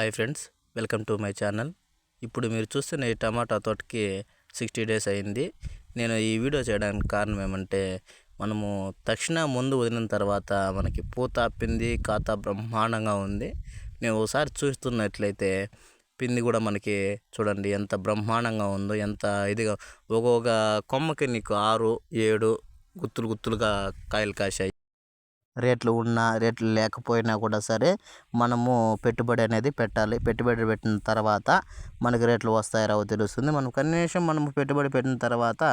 Hi friends welcome to my channel. ఇప్పుడు మీరు చూస్తున్న ఈ టమాటా తోటకి సిక్స్టీ డేస్ అయింది. నేను ఈ వీడియో చేయడానికి కారణం ఏమంటే మనము తక్షణ ముందు వదిలిన తర్వాత మనకి పూత పింది కాత బ్రహ్మాండంగా ఉంది. నేను ఒకసారి చూస్తున్నట్లయితే పింది కూడా మనకి చూడండి ఎంత బ్రహ్మాండంగా ఉందో ఎంత ఇదిగా ఒక్కొక్క కొమ్మకి నీకు ఆరు ఏడు గుత్తులు గుత్తులుగా కాయలు కాశాయి. రేట్లు ఉన్నా రేట్లు లేకపోయినా కూడా సరే మనము పెట్టుబడి అనేది పెట్టాలి. పెట్టుబడి పెట్టిన తర్వాత మనకి రేట్లు వస్తాయి రావో తెలుస్తుంది. మనం కనీసం మనము పెట్టుబడి పెట్టిన తర్వాత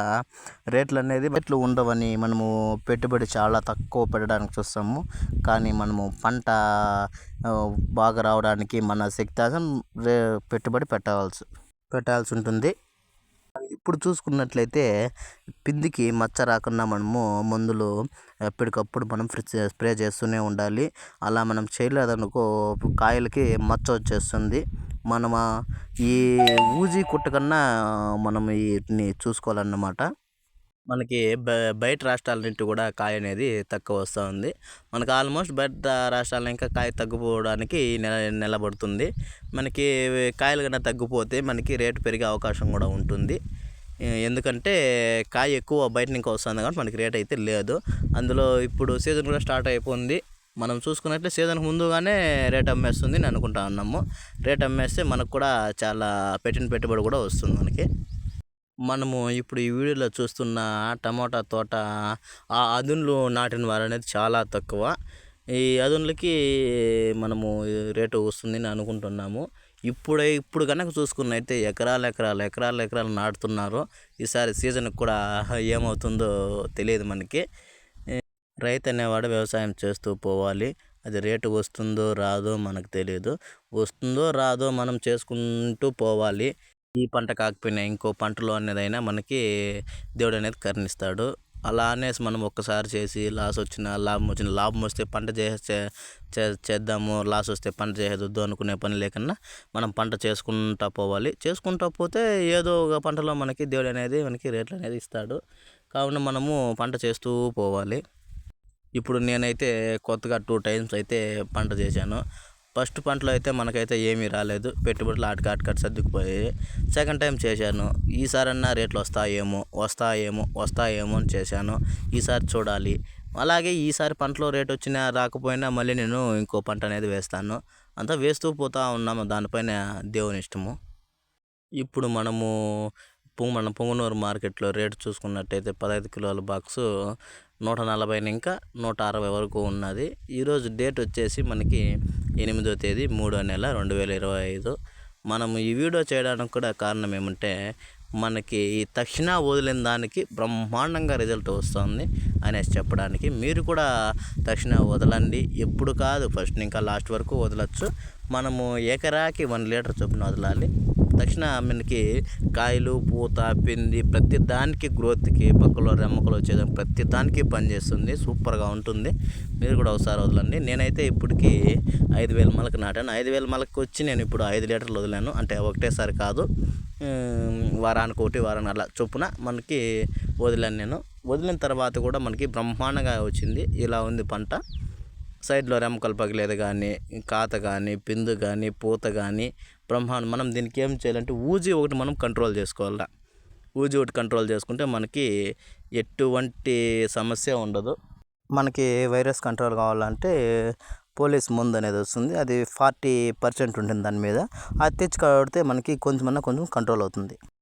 రేట్లు అనేది రేట్లు ఉండవని మనము పెట్టుబడి చాలా తక్కువ పెట్టడానికి చూస్తాము. కానీ మనము పంట బాగా రావడానికి మన శక్తి రే పెట్టుబడి పెట్టవలసి పెట్టాల్సి ఉంటుంది. ఇప్పుడు చూసుకున్నట్లయితే పిందికి మచ్చ రాకుండా మనము మందులు ఎప్పటికప్పుడు మనం స్ప్రే చేస్తూనే ఉండాలి. అలా మనం చేయలేదనుకో కాయలకి మచ్చ వచ్చేస్తుంది. మనం ఈ ఊజీ కుట్టకన్నా మనం వీటిని చూసుకోవాలన్నమాట. మనకి బ బయట రాష్ట్రాల నుండి కూడా కాయ అనేది తక్కువ వస్తూ ఉంది. మనకు ఆల్మోస్ట్ బయట రాష్ట్రాల ఇంకా కాయ తగ్గిపోవడానికి నెల నిలబడుతుంది. మనకి కాయలు కన్నా తగ్గిపోతే మనకి రేటు పెరిగే అవకాశం కూడా ఉంటుంది. ఎందుకంటే కాయ ఎక్కువ బయట నుంచి వస్తుంది కాబట్టి మనకి రేట్ అయితే లేదు. అందులో ఇప్పుడు సీజన్ కూడా స్టార్ట్ అయిపోయింది. మనం చూసుకున్నట్లే సీజన్కి ముందుగానే రేట్ అమ్మేస్తుంది అని అనుకుంటా ఉన్నాము. రేట్ అమ్మేస్తే మనకు కూడా చాలా పెట్టిన పెట్టుబడి కూడా వస్తుంది మనకి. మనము ఇప్పుడు ఈ వీడియోలో చూస్తున్న టమాటా తోట ఆ అదున్లు నాటిన వారు అనేది చాలా తక్కువ. ఈ అదున్లకి మనము రేటు వస్తుందని అనుకుంటున్నాము. ఇప్పుడు ఇప్పుడు కనుక చూసుకున్నైతే ఎకరాలు ఎకరాలు ఎకరాలు ఎకరాలు నాటుతున్నారు. ఈసారి సీజన్కి కూడా ఏమవుతుందో తెలియదు మనకి. రైతు అనేవాడు వ్యవసాయం చేస్తూ పోవాలి. అది రేటు వస్తుందో రాదో మనకు తెలియదు వస్తుందో రాదో మనం చేసుకుంటూ పోవాలి. ఈ పంట కాకపోయినా ఇంకో పంటలో అనేదైనా మనకి దేవుడు అనేది కరుణిస్తాడు. అలా అనేసి మనం ఒక్కసారి చేసి లాస్ వచ్చిన లాభం వచ్చిన లాభం వస్తే పంట చేసే చేద్దాము లాస్ వస్తే పంట చేసేద్దు అనుకునే పని లేకుండా మనం పంట చేసుకుంటా పోవాలి. చేసుకుంటా పోతే ఏదో ఒక పంటలో మనకి దేవుడు అనేది మనకి రేట్లు అనేది ఇస్తాడు. కావున మనము పంట చేస్తూ పోవాలి. ఇప్పుడు నేనైతే కొత్తగా టూ టైమ్స్ అయితే పంట చేశాను. ఫస్ట్ పంటలో అయితే మనకైతే ఏమీ రాలేదు. పెట్టుబడులు ఆటకి ఆటకాటు సర్దుకుపోయాయి సెకండ్ టైం చేశాను. ఈసారన్నా రేట్లు వస్తాయేమో వస్తాయేమో వస్తాయేమో అని చేశాను. ఈసారి చూడాలి. అలాగే ఈసారి పంటలో రేట్ వచ్చినా రాకపోయినా మళ్ళీ నేను ఇంకో పంట అనేది వేస్తాను. అంతా వేస్తూ పోతూ ఉన్నాము. దానిపైన దేవుని ఇష్టము. ఇప్పుడు మనము మన పొంగనూరు మార్కెట్లో రేటు చూసుకున్నట్టయితే పదహైదు కిలోల బాక్సు నూట నలభై ఇంకా నూట అరవై వరకు ఉన్నది. ఈరోజు డేట్ వచ్చేసి మనకి ఎనిమిదో తేదీ మూడో నెల రెండు వేల ఇరవై ఐదు. మనము ఈ వీడియో చేయడానికి కూడా కారణం ఏమంటే మనకి ఈ తక్షణ వదిలిన దానికి బ్రహ్మాండంగా రిజల్ట్ వస్తుంది అనేసి చెప్పడానికి. మీరు కూడా తక్షణ వదలండి. ఎప్పుడు కాదు ఫస్ట్ ఇంకా లాస్ట్ వరకు వదలచ్చు. మనము ఎకరాకి వన్ లీటర్ చొప్పున వదలాలి. తక్షణ మనకి కాయలు పూత పిండి ప్రతి దానికి గ్రోత్కి పక్కలో రెమ్మకలు వచ్చేదానికి ప్రతి దానికి పనిచేస్తుంది. సూపర్గా ఉంటుంది. మీరు కూడా ఒకసారి వదలండి. నేనైతే ఇప్పటికి ఐదు వేల మలకి నాటాను. ఐదు వేల మలకి వచ్చి నేను ఇప్పుడు ఐదు లీటర్లు వదిలాను. అంటే ఒకటేసారి కాదు. వారానికి ఒకటి వారానికి అలా చొప్పున మనకి వదిలాను నేను. వదిలిన తర్వాత కూడా మనకి బ్రహ్మాండంగా వచ్చింది. ఇలా ఉంది పంట. సైడ్లో రెమ్మకలు పగిలేదు కానీ కాత కానీ పిందు కానీ పూత కానీ బ్రహ్మాండం. మనం దీనికి ఏం చేయాలంటే ఊజీ ఒకటి మనం కంట్రోల్ చేసుకోవాలి ఊజీ ఒకటి కంట్రోల్ చేసుకుంటే మనకి ఎటువంటి సమస్య ఉండదు. మనకి వైరస్ కంట్రోల్ కావాలంటే పోలీస్ ముందు అనేది వస్తుంది. అది ఫార్టీ పర్సెంట్ ఉంటుంది దాని మీద. అది తెచ్చి మనకి కొంచెమన్నా కొంచెం కంట్రోల్ అవుతుంది.